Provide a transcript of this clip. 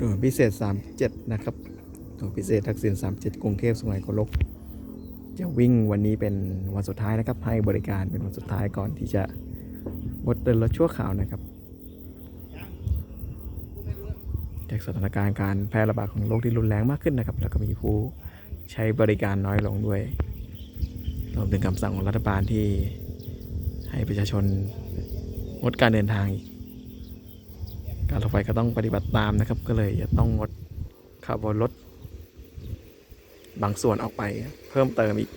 ด่วนพิเศษ 37 นะครับด่วนพิเศษทักษิณ37 กรุงเทพสุไหงโกลก จะวิ่งวันนี้เป็นวันสุดท้ายนะครับ ให้บริการเป็นวันสุดท้ายก่อนที่จะงดเดินรถชั่วคราวนะครับ จากสถานการณ์การแพร่ระบาดของโรคที่รุนแรงมากขึ้นนะครับ แล้วก็มีผู้ใช้บริการน้อยลงด้วยรวมถึงคำสั่งของรัฐบาลที่ให้ประชาชนงดการเดินทางอีก การรถไฟก็ต้องปฏิบัติตามนะครับ ก็เลยจะต้องงดขบวนรถบางส่วนออกไปเพิ่มเติมอีก